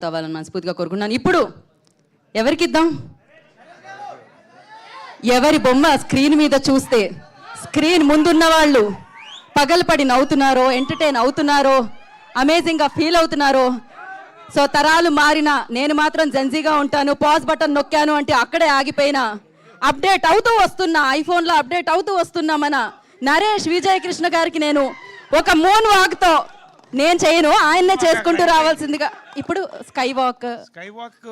అవ్వాలని మనస్ఫూర్తిగా కోరుకున్నాను ఇప్పుడు ఎవరికి ఇద్దాం ఎవరి బొమ్మ స్క్రీన్ మీద చూస్తే స్క్రీన్ ముందున్న వాళ్ళు పగలపడి నవ్వుతున్నారో ఎంటర్టైన్ అవుతున్నారో అమేజింగ్గా ఫీల్ అవుతున్నారో సో తరాలు మారిన నేను మాత్రం జెన్జీగా ఉంటాను పాజ్ బటన్ నొక్కాను అంటే అక్కడే ఆగిపోయినా అప్డేట్ అవుతూ వస్తున్నా ఐఫోన్లో అప్డేట్ అవుతూ వస్తున్నా మన నరేష్ విజయకృష్ణ గారికి నేను ఒక మోన్ వాక్తో నేను చేయను ఆయన్నే చేసుకుంటూ రావాల్సిందిగా. ఇప్పుడు స్కై వాక్ స్కై వాక్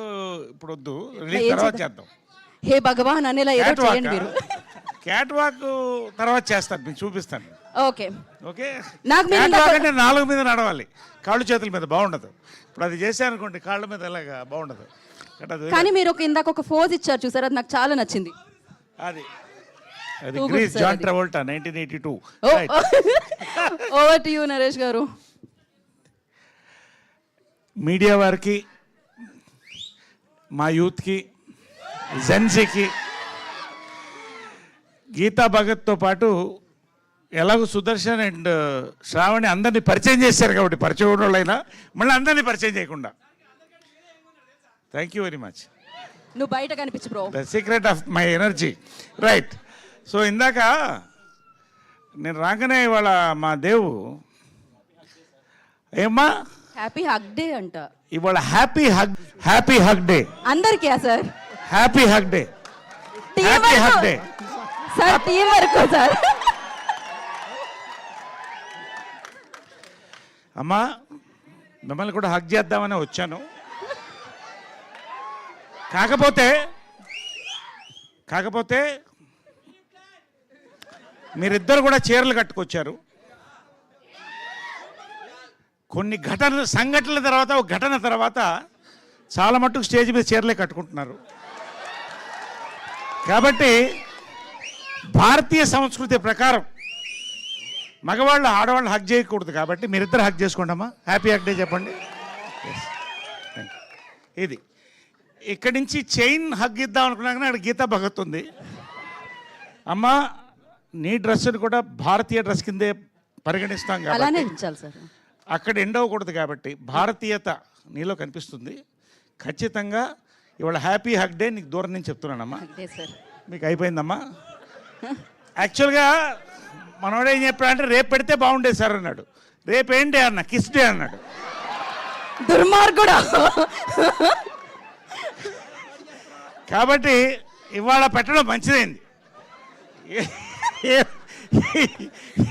ఇప్పుడు వద్దు తర్వాత చేద్దాం? హే భగవాన్ అనేలా ఏదో చేయండి మీరు. క్యాట్ వాక్ తర్వాత చేస్తాను మీకు చూపిస్తాను. ఓకే. ఓకే? నాకు అంటే నాలుగు మీద నడవాలి. కాళ్ళు చేతుల మీద బాగుండదు. ఇప్పుడు అది చేశాను అనుకోండి కాళ్ళ మీద ఎలాగా బాగుండదు. కానీ మీరు ఒక ఇందాక ఒక ఫోజ్ ఇచ్చారు చూసారు అది నాకు చాలా నచ్చింది. అది. అది grease John. Travolta nineteen eighty two over to you Naresh గారు. మీడియా వారికి మా యూత్కి జెన్సీకి గీతా భగత్తో పాటు ఎలాగో సుదర్శన్ అండ్ శ్రావణి అందరినీ పరిచయం చేశారు కాబట్టి పరిచయం వాళ్ళైనా మళ్ళీ అందరినీ పరిచయం చేయకుండా. థ్యాంక్ యూ వెరీ మచ్ నువ్వు బయట కనిపించు bro. The secret of my energy right so ఇందాక నేను రాగానే ఇవాళ మా దేవు ఏమ్మా హ్యాపీ హగ్ డే అంట. ఇవాళ happy hug happy hug day అందరికీ sir? Happy hug day happy hug day sir team వరకు సార్. అమ్మా మిమ్మల్ని కూడా హగ్ చేద్దామని వచ్చాను. కాకపోతే కాకపోతే మీరిద్దరు కూడా చీరలు కట్టుకొచ్చారు. కొన్ని ఘటనలు సంఘటనల తర్వాత ఒక ఘటన తర్వాత చాలా మట్టుకు స్టేజ్ మీద చీరలే కట్టుకుంటున్నారు. కాబట్టి భారతీయ సంస్కృతి ప్రకారం మగవాళ్ళు ఆడవాళ్ళు హక్ చేయకూడదు కాబట్టి మీరిద్దరు హక్ చేసుకోండమ్మా. హ్యాపీ హక్ డే చెప్పండి. ఇది. ఇక్కడి నుంచి చైన్ హగ్ ఇద్దాం అనుకున్నాక అక్కడ గీతా భగత్ ఉంది. అమ్మా నీ డ్రెస్సును కూడా భారతీయ డ్రెస్ కిందే పరిగణిస్తాం అలానే కాబట్టి సార్. అక్కడ ఎండ్ అవ్వకూడదు కాబట్టి భారతీయత నీలో కనిపిస్తుంది. ఖచ్చితంగా ఇవాళ హ్యాపీ హక్ డే నీకు దూరం నుంచి చెప్తున్నానమ్మా. డే మీకు అయిపోయిందమ్మా. యాక్చువల్గా మనోడు ఏం చెప్పాడంటే రేపు పెడితే బాగుండేది సార్ అన్నాడు. రేపు ఏంటి అన్న? కిస్ డే అన్నాడు. దుర్మార్గుడా? కాబట్టి ఇవాళ పెట్టడం మంచిదైంది. ఏ- ఏ-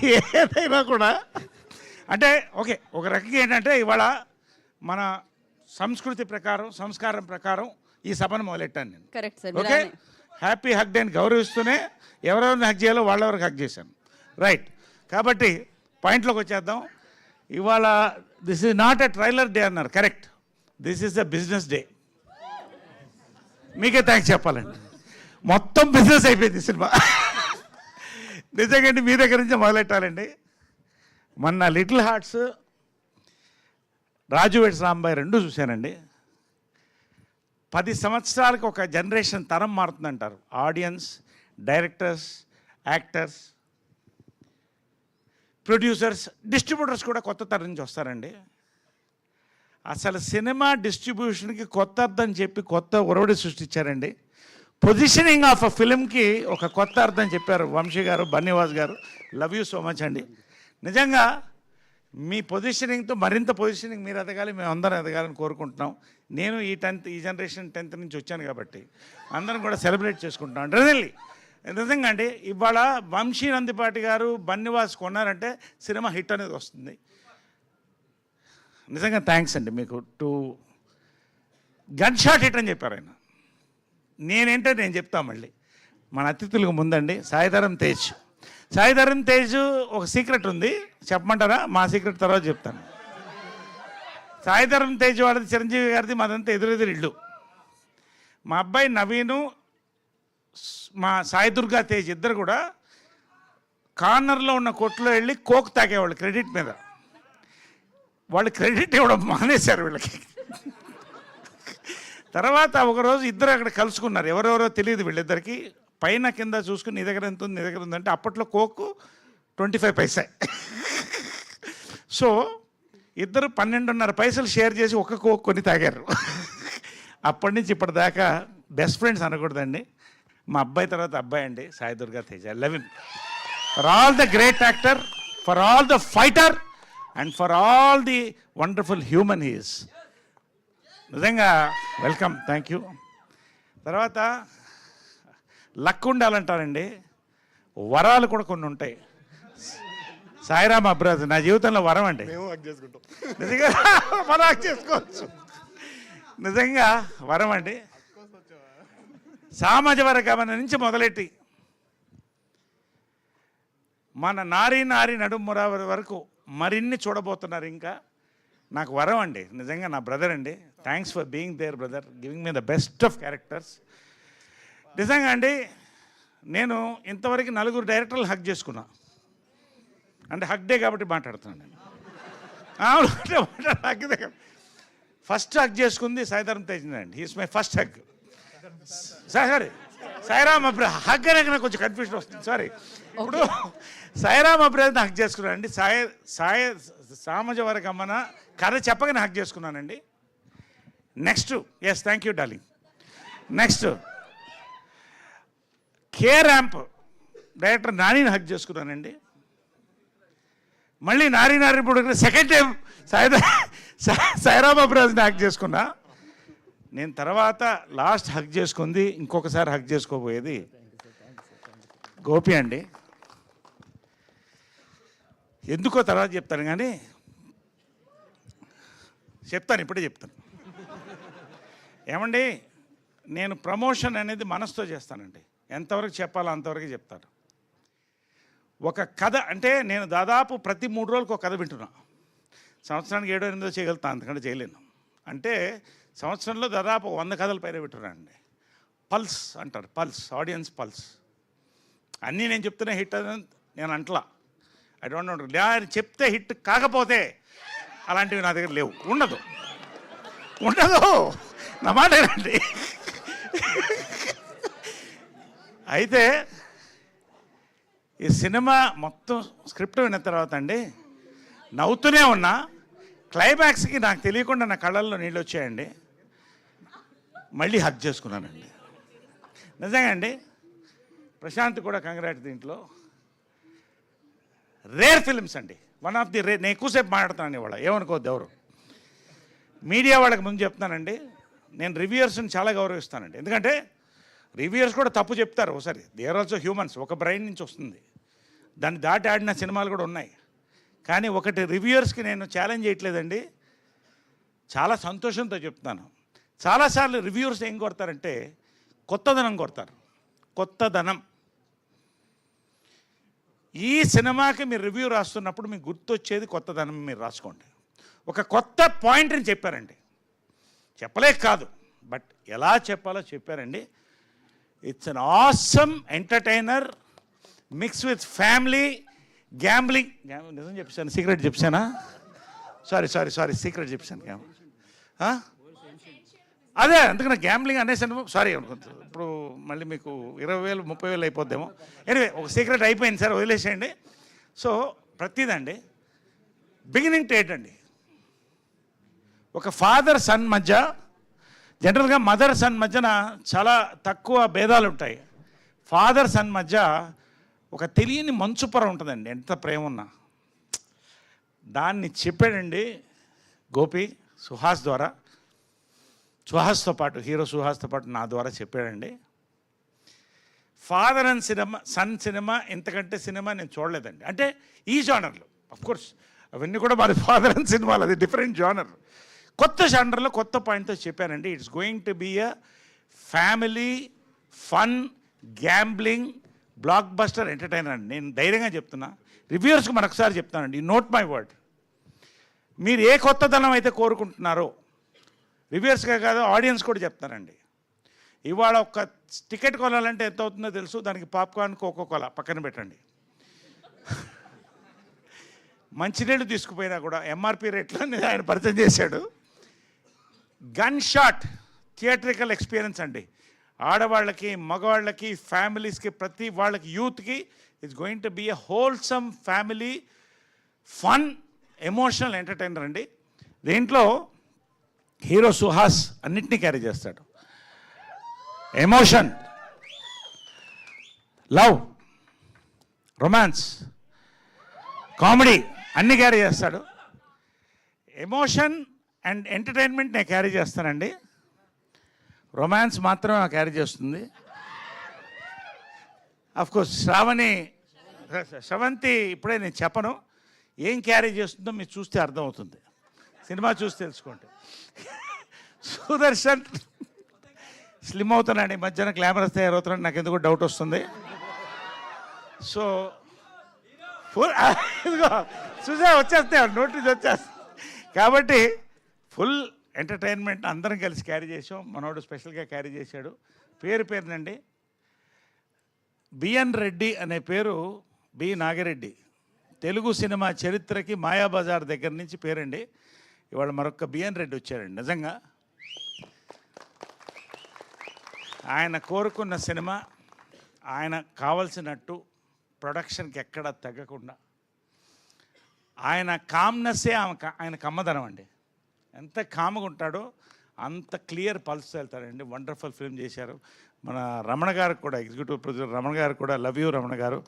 ఏదైనా కూడా అంటే ఓకే ఒక రకంగా ఏంటంటే ఇవాళ మన సంస్కృతి ప్రకారం సంస్కారం ప్రకారం ఈ సభను మొదలెట్టాను నేను. Correct sir okay? Happy hug డేని గౌరవిస్తూనే ఎవరెవరిని హక్ చేయాలో వాళ్ళెవరికి హక్ చేశాను. రైట్ కాబట్టి పాయింట్లోకి వచ్చేద్దాం. ఇవాళ this is not a trailer day అన్నారు. Correct this is the business day మీకే థ్యాంక్స్ చెప్పాలండి. మొత్తం బిజినెస్ అయిపోయింది సినిమా. నిజంగా మీ దగ్గర నుంచి మొదలెట్టాలండి. మొన్న little hearts Raju weds Rambai రెండు చూశానండి. పది సంవత్సరాలకు ఒక జనరేషన్ తరం మారుతుందంటారు. Audience directors actors producers distributors కూడా కొత్త తరం నుంచి వస్తారండి. అసలు సినిమా డిస్ట్రిబ్యూషన్కి కొత్త అర్థం చెప్పి కొత్త ఒరవడి సృష్టించారండి. పొజిషనింగ్ ఆఫ్ అ ఫిలింకి ఒక కొత్త అర్థం చెప్పారు వంశీ గారు బన్నీవాస్ గారు. లవ్ యూ సో మచ్ అండి. నిజంగా మీ పొజిషనింగ్తో మరింత పొజిషనింగ్ మీరు ఎదగాలి మేము అందరం ఎదగాలని కోరుకుంటున్నాం. నేను ఈ టెన్త్ ఈ జనరేషన్ టెన్త్ నుంచి వచ్చాను కాబట్టి అందరం కూడా సెలబ్రేట్ చేసుకుంటున్నాం. రియల్లీ నిజంగా అండి ఇవాళ వంశీ నందిపాటి గారు బన్నివాస్ కొన్నారంటే సినిమా హిట్ అనేది వస్తుంది. నిజంగా థ్యాంక్స్ అండి మీకు టు గన్ షాట్ హిట్ అని చెప్పారు ఆయన. నేనేంటో నేను చెప్తా మళ్ళీ. మన అతిథులకు ముందండి సాయిధరం తేజ్. సాయిధరం తేజ్ ఒక సీక్రెట్ ఉంది. చెప్పమంటారా? మా సీక్రెట్ తర్వాత చెప్తాను. సాయిధరం తేజ్ వాడిది చిరంజీవి గారిది మాదంతా ఎదురెదురు ఇల్లు. మా అబ్బాయి నవీను మా సాయి దుర్గా తేజ్ ఇద్దరు కూడా కార్నర్లో ఉన్న కొట్లో వెళ్ళి కోక్ తాగేవాళ్ళు క్రెడిట్ మీద. వాళ్ళు క్రెడిట్ ఇవ్వడం మానేశారు వీళ్ళకి. తర్వాత ఒకరోజు ఇద్దరు అక్కడ కలుసుకున్నారు. ఎవరెవరో తెలియదు వీళ్ళిద్దరికి. పైన కింద చూసుకుని నీ దగ్గర ఎంత ఉంది నీ దగ్గర ఉంది అంటే అప్పట్లో coke twenty five paisa. So ఇద్దరు పన్నెండున్నర పైసలు షేర్ చేసి ఒక్క కోక్ కొని తాగారు. అప్పటి నుంచి ఇప్పటిదాకా బెస్ట్ ఫ్రెండ్స్ అనకూడదండి. మా అబ్బాయి తర్వాత అబ్బాయి అండి Sai Durga Teja. Eleven for all the great actor for all the fighter and for all the wonderful human he's నిజంగా వెల్కమ్ థ్యాంక్ యూ తర్వాత లక్ ఉండాలంటారండి. వరాలు కూడా కొన్ని ఉంటాయి. సాయిరామ్ అబ్రాజ్ నా జీవితంలో వరం అండి. నిజంగా మనం చేసుకోవచ్చు. నిజంగా వరం అండి. సామాజ వర్గమన నుంచి మొదలెట్టి మన నారీ నారీ నడుముర వరకు మరిన్ని చూడబోతున్నారు ఇంకా. నాకు వరం అండి. నిజంగా నా బ్రదర్ అండి. Thanks for being there brother giving me the best of characters నిజంగా అండి నేను ఇంతవరకు నలుగురు డైరెక్టర్లు హక్ చేసుకున్నా. అంటే హక్ డే కాబట్టి మాట్లాడుతున్నాను నేను. హక్ డే. ఫస్ట్ హక్ చేసుకుంది సాయిధరం తేజ్ అండి. He's my first hug sorry Sairam అబ్రా hug అనేది నాకు కొంచెం కన్ఫ్యూజన్ వస్తుంది సారీ. ఇప్పుడు సాయిరామ్ అబ్రాజ్ హక్ చేసుకున్నాను అండి సాయి సాయి సామజ వరకు అమ్మన కథ చెప్పగానే హక్ చేసుకున్నానండి. Next yes thank you darling next K ramp director నానిని హక్ చేసుకున్నానండి. మళ్ళీ నారీ నారీ ఇప్పుడు సెకండ్ టైం సాయిదా సాయిరామ్ అబ్రాజ్ని హక్ చేసుకున్నా. నేను తర్వాత లాస్ట్ హక్ చేసుకుంది ఇంకొకసారి హక్ చేసుకోబోయేది గోపి అండి. ఎందుకో తర్వాత చెప్తాను కానీ చెప్తాను ఇప్పుడే చెప్తాను. ఏమండి నేను ప్రమోషన్ అనేది మనసుతో చేస్తానండి. ఎంతవరకు చెప్పాలో అంతవరకు చెప్తాను ఒక కథ అంటే నేను దాదాపు ప్రతి మూడు రోజులకు ఒక కథ వింటున్నా. సంవత్సరానికి ఏడో ఎనిమిదో చేయగలుగుతాను అంతకంటే చేయలేను. అంటే సంవత్సరంలో దాదాపు వంద కథల పైన వింటున్నానండి. పల్స్ అంటారు పల్స్ ఆడియన్స్ పల్స్. అన్నీ నేను చెప్తున్నా హిట్ అని నేను అంటలా. ఐ డోంట్ నో నేను చెప్తే హిట్ కాకపోతే అలాంటివి నా దగ్గర లేవు. ఉండదు. ఉండదు. నా మాట అయితే ఈ సినిమా మొత్తం స్క్రిప్ట్ విన్న తర్వాత అండి నవ్వుతూనే ఉన్నా. క్లైమాక్స్కి నాకు తెలియకుండా నా కళ్ళల్లో నీళ్ళు వచ్చాయండి. మళ్ళీ హక్ చేసుకున్నానండి. నిజంగా అండి ప్రశాంత్ కూడా కంగ్రాట్ దీంట్లో. రేర్ ఫిల్మ్స్ అండి. వన్ ఆఫ్ ది రే నేను ఎక్కువసేపు మాట్లాడుతున్నాను ఇవాళ ఏమనుకోవద్దు ఎవరు. మీడియా వాళ్ళకి ముందు చెప్తానండి నేను రివ్యూయర్స్ని చాలా గౌరవిస్తానండి. ఎందుకంటే రివ్యూయర్స్ కూడా తప్పు చెప్తారు. ఒకసారి దే ఆర్ ఆల్సో హ్యూమన్స్ ఒక బ్రెయిన్ నుంచి వస్తుంది. దాన్ని దాటి ఆడిన సినిమాలు కూడా ఉన్నాయి. కానీ ఒకటి రివ్యూయర్స్కి నేను ఛాలెంజ్ చేయట్లేదండి. చాలా సంతోషంతో చెప్తున్నాను. చాలాసార్లు రివ్యూర్స్ ఏం కొడతారంటే కొత్తదనం కొడతారు. కొత్తదనం ఈ సినిమాకి మీరు రివ్యూ రాస్తున్నప్పుడు మీకు గుర్తొచ్చేది కొత్తదనం మీరు రాసుకోండి. ఒక కొత్త పాయింట్ని చెప్పారండి. చెప్పలేక కాదు. బట్ ఎలా చెప్పాలో చెప్పారండి. It's an awesome entertainer mix with family gambling నిజం చెప్పాను సీక్రెట్ చెప్పానా? సారీ సారీ సారీ సీక్రెట్ చెప్పాను అదే అందుకని గ్యాంబ్లింగ్ అనేసాను సారీ అనుకుంటున్నాను ఇప్పుడు మళ్ళీ మీకు ఇరవై వేలు ముప్పై వేలు అయిపోద్దేమో. ఎనివే ఒక సీక్రెట్ అయిపోయింది సార్ వదిలేసేయండి. సో ప్రతిదండి బిగినింగ్ టేట్ అండి. ఒక ఫాదర్ సన్ మధ్య జనరల్గా మదర్ సన్ మధ్యన చాలా తక్కువ భేదాలు ఉంటాయి. ఫాదర్ సన్ మధ్య ఒక తెలియని మంచు పొర ఉంటుందండి ఎంత ప్రేమ ఉన్నా. దాన్ని చెప్పాడండి గోపి సుహాస్ ద్వారా. సుహాస్తో పాటు హీరో సుహాస్తో పాటు నా ద్వారా చెప్పాడండి. Father and cinema son cinema ఇంతకంటే సినిమా నేను చూడలేదండి. అంటే ఈ జానర్లో అఫ్కోర్స్ అవన్నీ కూడా మరి ఫాదర్ అండ్ సినిమాలు అది డిఫరెంట్ జానర్. కొత్త జానర్లో కొత్త పాయింట్తో చెప్పానండి. It's going to be a family fun gambling blockbuster entertainer అండి. నేను ధైర్యంగా చెప్తున్నా. రివ్యూర్స్కి మరొకసారి చెప్తానండి. నోట్ మై వర్డ్ మీరు ఏ కొత్తదనం అయితే కోరుకుంటున్నారో రివ్యూర్స్గా కాదు ఆడియన్స్ కూడా చెప్తానండి ఇవాళ ఒక టికెట్ కొనాలంటే ఎంత అవుతుందో తెలుసు. దానికి పాప్కార్న్ కోకో కోలా పక్కన పెట్టండి. మంచినీళ్ళు తీసుకుపోయినా కూడా ఎంఆర్పి రేట్లో ఆయన పరిచయం చేశాడు. గన్ షాట్ థియేట్రికల్ ఎక్స్పీరియన్స్ అండి. ఆడవాళ్ళకి మగవాళ్ళకి ఫ్యామిలీస్కి ప్రతి వాళ్ళకి యూత్కి it's going to be a wholesome family fun emotional entertainer అండి. దీంట్లో హీరో సుహాస్ అన్నిటినీ క్యారీ చేస్తాడు. ఎమోషన్ లవ్ రొమాన్స్ కామెడీ అన్ని క్యారీ చేస్తాడు. ఎమోషన్ అండ్ ఎంటర్టైన్మెంట్ నేను క్యారీ చేస్తానండి. రొమాన్స్ మాత్రం క్యారీ చేస్తుంది. కోర్స్ శ్రావణి శ్రవంతి ఇప్పుడే నేను చెప్పను. ఏం క్యారీ చేస్తుందో మీరు చూస్తే అర్థమవుతుంది. సినిమా చూసి తెలుసుకోండి సుదర్శన్ స్లిమ్ అవుతున్నాడు ఈ మధ్యన గ్లామరస్ తయారవుతున్నాడు. నాకు ఎందుకు డౌట్ వస్తుంది. సో ఫుల్ ఇదిగో చూసా వచ్చేస్తాయి. నోటీస్ వచ్చేస్తాయి. కాబట్టి ఫుల్ ఎంటర్టైన్మెంట్ అందరం కలిసి క్యారీ చేసాం మనోడు స్పెషల్గా క్యారీ చేశాడు. పేరు పేరునండి. బిఎన్ రెడ్డి అనే పేరు బి నాగిరెడ్డి. తెలుగు సినిమా చరిత్రకి మాయాబజార్ దగ్గర నుంచి పేరండి. ఇవాళ మరొక బిఎన్ రెడ్డి వచ్చారండి నిజంగా. ఆయన కోరుకున్న సినిమా ఆయన కావలసినట్టు ప్రొడక్షన్కి ఎక్కడ తగ్గకుండా. ఆయన కామ్నెస్సే ఆమె ఆయన కమ్మదనం అండి. ఎంత కామ్గా ఉంటాడో అంత క్లియర్ పల్స్ వెళ్తాడండి. వండర్ఫుల్ ఫిల్మ్ చేశారు. మన రమణ గారికి కూడా ఎగ్జిక్యూటివ్ ప్రొడ్యూసర్ రమణ గారు కూడా లవ్ యూ రమణ గారు.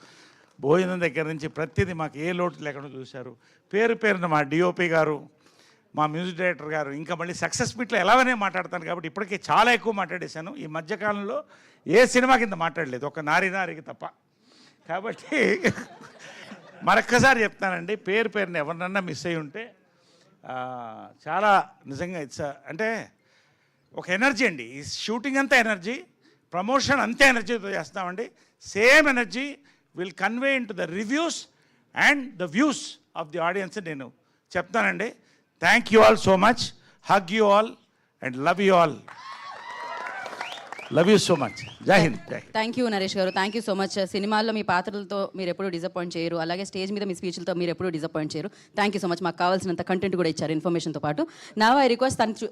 భోజనం దగ్గర నుంచి ప్రతిదీ మాకు ఏ లోటు లేకుండా చూశారు. పేరు పేరున మా డిఓపి గారు మా మ్యూజిక్ డైరెక్టర్ గారు ఇంకా మళ్ళీ సక్సెస్ మీట్లో ఎలాగనే మాట్లాడతాను కాబట్టి ఇప్పటికే చాలా ఎక్కువ మాట్లాడేశాను. ఈ మధ్యకాలంలో ఏ సినిమా కింద మాట్లాడలేదు. ఒక నారి నారికి తప్ప. కాబట్టి మరొక్కసారి చెప్తానండి పేరు పేరుని ఎవరినన్నా మిస్ అయి ఉంటే చాలా నిజంగా ఇట్స్ అంటే ఒక ఎనర్జీ అండి. ఈ షూటింగ్ అంతా ఎనర్జీ ప్రమోషన్ అంతే ఎనర్జీతో చేస్తామండి. Same energy will convey into the reviews and the views of the audience నేను చెప్తానండి. Thank you all so much. Hug you all and love you all. Love you so much జై హింద్ జై Hind thank you Naresh గారు. Thank you so much సినిమాల్లో మీ పాత్రలతో మీరు ఎప్పుడూ disappoint చేయరు. అలాగే స్టేజ్ మీద మీ స్పీచ్లతో మీరు ఎప్పుడూ డిసప్పాయింట్ చేయరు. థ్యాంక్ యూ సో మచ్ మాకు కావాల్సినంత కంటెంట్ కూడా ఇచ్చారు. ఇన్ఫర్మేషన్తో పాటు. నా ఐ రిక్వెస్ట్ తను చూ